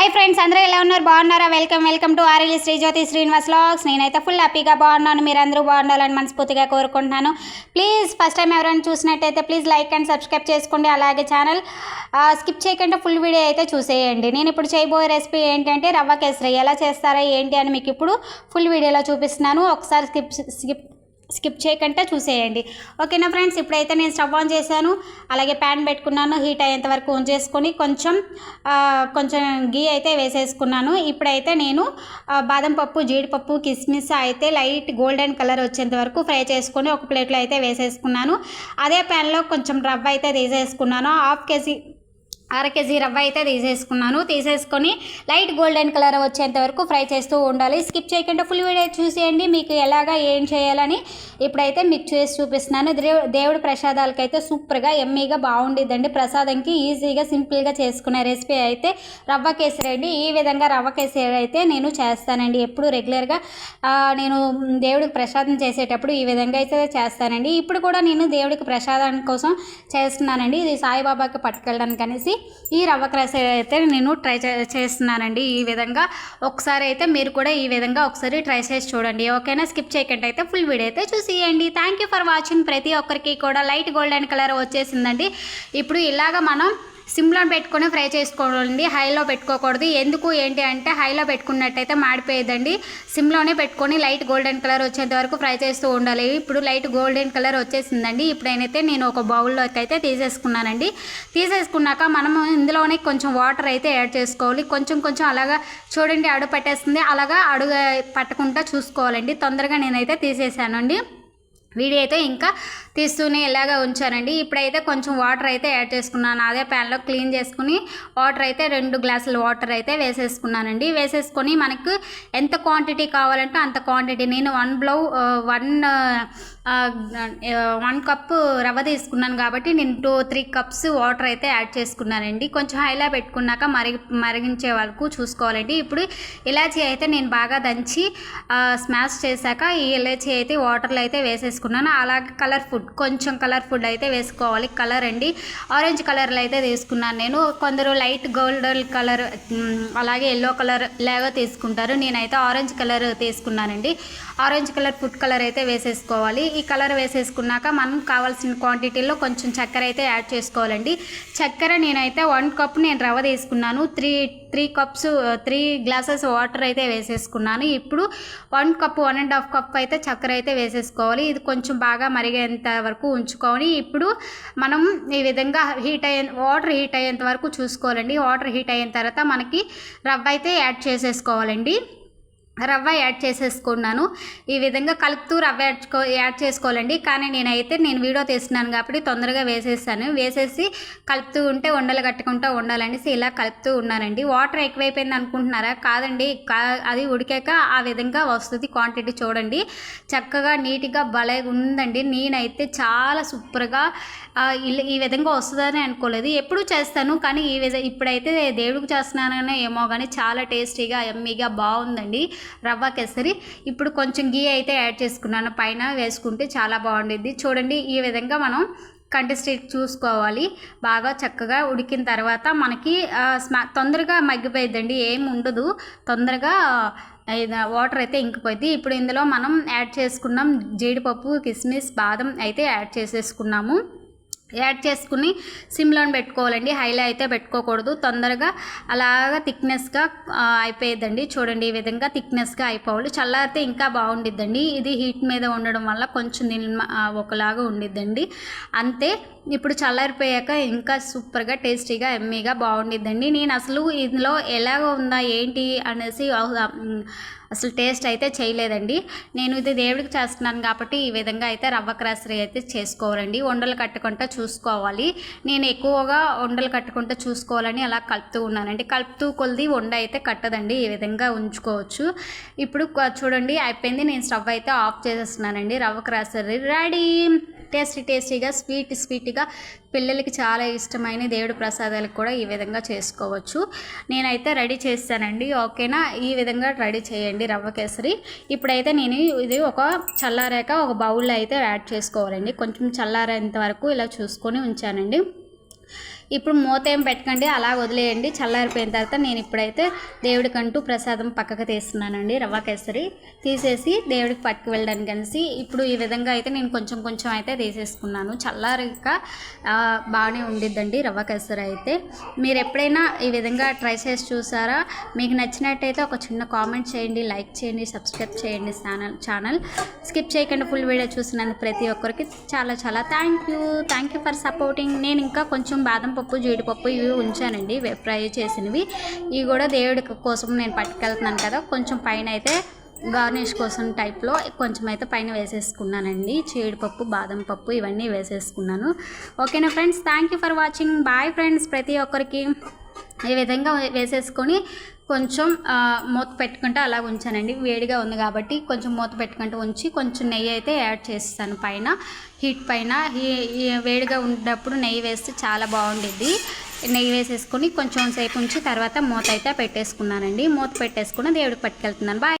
Hi friends అందరూ ఎలా ఉన్నారు? బాగున్నారా? Welcome welcome to RL Sreejyothi Srinivas logs నేనైతే ఫుల్ హ్యాపీగా బాగున్నాను. మీరు అందరూ బాగుండాలని మనస్ఫూర్తిగా కోరుకుంటున్నాను. ప్లీజ్ ఫస్ట్ టైం ఎవరైనా చూసినట్టయితే ప్లీజ్ లైక్ అండ్ సబ్స్క్రైబ్ చేసుకోండి. అలాగే ఛానల్ స్కిప్ చేయకుండా ఫుల్ వీడియో అయితే చూసేయండి. నేను ఇప్పుడు చేయబోయే రెసిపీ ఏంటంటే రవ్వ కేసరి. ఎలా చేస్తారా ఏంటి అని మీకు ఇప్పుడు ఫుల్ వీడియోలో చూపిస్తున్నాను. ఒకసారి స్కిప్ స్కిప్ స్కిప్ చేయకుండా చూసేయండి. ఓకేనా ఫ్రెండ్స్? ఇప్పుడైతే నేను స్టవ్ ఆన్ చేశాను. అలాగే ప్యాన్ పెట్టుకున్నాను. హీట్ అయ్యేంత వరకు ఉంచేసుకొని కొంచెం కొంచెం గీ అయితే వేసేసుకున్నాను. ఇప్పుడైతే నేను బాదం పప్పు జీడిపప్పు కిస్మిస్ అయితే లైట్ గోల్డెన్ కలర్ వచ్చేంత వరకు ఫ్రై చేసుకొని ఒక ప్లేట్లో అయితే వేసేసుకున్నాను. అదే ప్యాన్లో కొంచెం రవ్వ అయితే తీసేసుకున్నాను. హాఫ్ కేజీ అర కేజీ రవ్వ అయితే తీసేసుకున్నాను. తీసేసుకొని లైట్ గోల్డెన్ కలర్ వచ్చేంత వరకు ఫ్రై చేస్తూ ఉండాలి. స్కిప్ చేయకుండా ఫుల్ వీడియో చూసేయండి. మీకు ఎలాగా ఏం చేయాలని ఇప్పుడైతే మీకు చేసి చూపిస్తున్నాను. దేవుడి ప్రసాదాలకైతే సూపర్గా ఎమ్మీగా బాగుండిద్దండి. ప్రసాదంకి ఈజీగా సింపుల్గా చేసుకునే రెసిపీ అయితే రవ్వ కేసరి అండి. ఈ విధంగా రవ్వ కేసరి అయితే నేను చేస్తానండి. ఎప్పుడు రెగ్యులర్గా నేను దేవుడికి ప్రసాదం చేసేటప్పుడు ఈ విధంగా అయితే చేస్తానండి. ఇప్పుడు కూడా నేను దేవుడికి ప్రసాదం కోసం చేస్తున్నానండి. ఇది సాయిబాబాకి పట్టుకెళ్ళడానికి అనేసి ఈ రవ్వ కేసరి అయితే నేను ట్రై చే చేస్తున్నానండి ఈ విధంగా. ఒకసారి అయితే మీరు కూడా ఈ విధంగా ఒకసారి ట్రై చేసి చూడండి. ఓకేనా? స్కిప్ చేయకుండా అయితే ఫుల్ వీడియో అయితే చూసేయండి. థ్యాంక్ యూ ఫర్ వాచింగ్ ప్రతి ఒక్కరికి కూడా లైట్ గోల్డెన్ కలర్ వచ్చేసిందండి. ఇప్పుడు ఇలాగ మనం సిమ్లో పెట్టుకొని ఫ్రై చేసుకోవాలండి. హైలో పెట్టుకోకూడదు. ఎందుకు ఏంటి అంటే హైలో పెట్టుకున్నట్టయితే మాడిపోయేదండి. సిమ్లోనే పెట్టుకొని లైట్ గోల్డెన్ కలర్ వచ్చేంత వరకు ఫ్రై చేస్తూ ఉండాలి. ఇప్పుడు లైట్ గోల్డెన్ కలర్ వచ్చేసిందండి. ఇప్పుడైతే నేను ఒక బౌల్లోకి అయితే తీసేసుకున్నానండి. తీసేసుకున్నాక మనము ఇందులోనే కొంచెం వాటర్ అయితే యాడ్ చేసుకోవాలి. కొంచెం కొంచెం అలాగా చూడండి అడుగు పట్టేస్తుంది. అలాగా అడుగు పట్టకుండా చూసుకోవాలండి. తొందరగా నేనైతే తీసేసానండి. వీడియో అయితే ఇంకా తీస్తూనే ఇలాగా ఉంచానండి. ఇప్పుడైతే కొంచెం వాటర్ అయితే యాడ్ చేసుకున్నాను. అదే ప్యాన్లో క్లీన్ చేసుకుని వాటర్ అయితే రెండు గ్లాసుల వాటర్ అయితే వేసేసుకున్నానండి. వేసేసుకొని మనకు ఎంత క్వాంటిటీ కావాలంటే అంత క్వాంటిటీ. నేను వన్ బ్లౌ వన్ వన్ కప్పు రవ్వ తీసుకున్నాను కాబట్టి నేను టూ త్రీ కప్స్ వాటర్ అయితే యాడ్ చేసుకున్నానండి. కొంచెం హైలా పెట్టుకున్నాక మరిగి మరిగించే వరకు చూసుకోవాలండి. ఇప్పుడు ఇలాచీ అయితే నేను బాగా దంచి స్మాష్ చేశాక ఈ ఇలాచీ అయితే వాటర్లో అయితే వేసేసుకున్నాను. అలాగే కలర్ ఫుడ్ కొంచెం కలర్ ఫుడ్ అయితే వేసుకోవాలి. కలర్ అండి. ఆరెంజ్ కలర్లో అయితే తీసుకున్నాను నేను. కొందరు లైట్ గోల్డెన్ కలర్ అలాగే ఎల్లో కలర్ లాగా తీసుకుంటారు. నేనైతే ఆరెంజ్ కలర్ తీసుకున్నానండి. ఆరెంజ్ కలర్ ఫుడ్ కలర్ అయితే వేసేసుకోవాలి. ఈ కలర్ వేసేసుకున్నాక మనం కావాల్సిన క్వాంటిటీలో కొంచెం చక్కెర అయితే యాడ్ చేసుకోవాలండి. చక్కెర నేనైతే వన్ కప్ నేను రవ్వ తీసుకున్నాను. Three three cups three glasses water అయితే వేసేసుకున్నాను. ఇప్పుడు one cup one and half cup అయితే చక్కెర అయితే వేసేసుకోవాలి. ఇది కొంచెం బాగా మరిగేంత వరకు ఉంచుకొని ఇప్పుడు మనం ఈ విధంగా హీట్ అయ్యే వాటర్ హీట్ అయ్యేంత వరకు చూసుకోవాలండి. వాటర్ హీట్ అయిన తర్వాత మనకి రవ్వ అయితే యాడ్ చేసేసుకోవాలండి. రవ్వ యాడ్ చేసేసుకున్నాను. ఈ విధంగా కలుపుతూ రవ్వ యాడ్ యాడ్ చేసుకోవాలండి. కానీ నేనైతే నేను వీడియో తీస్తున్నాను కాబట్టి తొందరగా వేసేసాను వేసేసి కలుపుతూ ఉంటే ఉండలు కట్టుకుంటూ ఉండాలనేసి ఇలా కలుపుతూ ఉన్నానండి. వాటర్ ఎక్కువైపోయింది అనుకుంటున్నారా? కాదండి. కా అది ఉడికాక ఆ విధంగా వస్తుంది క్వాంటిటీ చూడండి. చక్కగా నీట్గా భలే ఉందండి. నేనైతే చాలా సూపర్గా ఈ విధంగా వస్తుందని అనుకోలేదు. ఎప్పుడు చేస్తాను. కానీ ఈ విధ ఇప్పుడైతే దేవుడికి చేస్తున్నాననే ఏమో కానీ చాలా టేస్టీగా ఎమ్మీగా బాగుందండి. రవ్వ కేసరి. ఇప్పుడు కొంచెం గీ అయితే యాడ్ చేసుకున్నాను. పైన వేసుకుంటే చాలా బాగుండిద్ది. చూడండి ఈ విధంగా మనం కంటెస్టేట్ చూసుకోవాలి. బాగా చక్కగా ఉడికిన తర్వాత మనకి స్మా తొందరగా మగ్గిపోయిద్దండి. ఏం ఉండదు. తొందరగా వాటర్ అయితే ఇంకిపోయింది ఇప్పుడు ఇందులో మనం యాడ్ చేసుకున్నాం జీడిపప్పు కిస్మిస్ బాదం అయితే యాడ్ చేసేసుకున్నాము. యాడ్ చేసుకుని సిమ్లోని పెట్టుకోవాలండి. హైలో అయితే పెట్టుకోకూడదు. తొందరగా అలాగా థిక్నెస్గా అయిపోయేదండి చూడండి ఈ విధంగా థిక్నెస్గా అయిపోవాలి. చల్లారితే ఇంకా బాగుండిద్దండి. ఇది హీట్ మీద ఉండడం వల్ల కొంచెం దీని ఒకలాగా ఉండిద్దండి. అంతే. ఇప్పుడు చల్లారిపోయాక ఇంకా సూపర్గా టేస్టీగా ఎమ్మీగా బాగుండిద్దండి. నేను అసలు ఇందులో ఎలాగ ఉందా ఏంటి అనేసి అసలు టేస్ట్ అయితే చేయలేదండి. నేను ఇది దేవుడికి చేస్తున్నాను కాబట్టి ఈ విధంగా అయితే రవ్వ క్రాసరీ అయితే చేసుకోవాలండి. ఉండలు కట్టుకుంటా చూసుకోవాలి. నేను ఎక్కువగా ఉండలు కట్టుకుంటూ చూసుకోవాలని అలా కలుపుతూ ఉన్నానండి. కలుపుతూ కొలిది వండ అయితే కట్టదండి. ఈ విధంగా ఉంచుకోవచ్చు. ఇప్పుడు చూడండి అయిపోయింది. నేను స్టవ్ అయితే ఆఫ్ చేసేస్తున్నానండి. రవ్వ క్రాసరీ రెడీ. టేస్టీ టేస్టీగా స్వీట్ స్వీట్గా పిల్లలకి చాలా ఇష్టమైన దేవుడి ప్రసాదాలకు కూడా ఈ విధంగా చేసుకోవచ్చు. నేనైతే రెడీ చేస్తానండి ఓకేనా? ఈ విధంగా రెడీ చేయండి రవ్వ కేసరి. ఇప్పుడైతే నేను ఇది ఒక చల్లారాక ఒక బౌల్లో అయితే యాడ్ చేసుకోవాలండి. కొంచెం చల్లారేంత వరకు ఇలా చూసుకొని ఉంచానండి. ఇప్పుడు మూత ఏం పెట్టకండి అలా వదిలేయండి. చల్లారిపోయిన తర్వాత నేను ఇప్పుడైతే దేవుడికంటూ ప్రసాదం పక్కకు తీస్తున్నానండి రవ్వ కేసరి. తీసేసి దేవుడికి పట్టుకు వెళ్ళడానికి కలిసి ఇప్పుడు ఈ విధంగా అయితే నేను కొంచెం కొంచెం అయితే తీసేసుకున్నాను. చల్లారిక బాగానే ఉండిద్దండి రవ్వ కేసరి అయితే. మీరు ఎప్పుడైనా ఈ విధంగా ట్రై చేసి చూసారా? మీకు నచ్చినట్టయితే ఒక చిన్న కామెంట్ చేయండి లైక్ చేయండి సబ్స్క్రైబ్ చేయండి ఛానల్ ఛానల్. స్కిప్ చేయకుండా ఫుల్ వీడియో చూసినందుకు ప్రతి ఒక్కరికి చాలా చాలా thank you. Thank you for supporting. నేను ఇంకా కొంచెం బాదం పప్పు జీడిపప్పు ఇవి ఉంచానండి. ఫ్రై చేసినవి. ఇవి కూడా దేవుడి కోసం నేను పట్టుకెళ్తున్నాను కదా. కొంచెం పైన అయితే గార్నిష్ కోసం టైప్లో కొంచెం అయితే పైన వేసేసుకున్నానండి. జీడిపప్పు బాదం పప్పు ఇవన్నీ వేసేసుకున్నాను. ఓకేనా friends? Thank you for watching. Bye friends. ప్రతి ఒక్కరికి ఈ విధంగా వేసేసుకొని కొంచెం మూత పెట్టుకుంటే అలా ఉంచానండి. వేడిగా ఉంది కాబట్టి కొంచెం మూత పెట్టుకుంటూ ఉంచి కొంచెం నెయ్యి అయితే యాడ్ చేస్తాను పైన. హీట్ పైన. వేడిగా ఉన్నప్పుడు నెయ్యి వేస్తే చాలా బాగుండిద్ది. నెయ్యి వేసేసుకొని కొంచెం సేపు ఉంచి తర్వాత మూత అయితే పెట్టేసుకున్నానండి. మూత పెట్టేసుకుని దేవుడికి పట్టుకెళ్తున్నాను. బాయ్.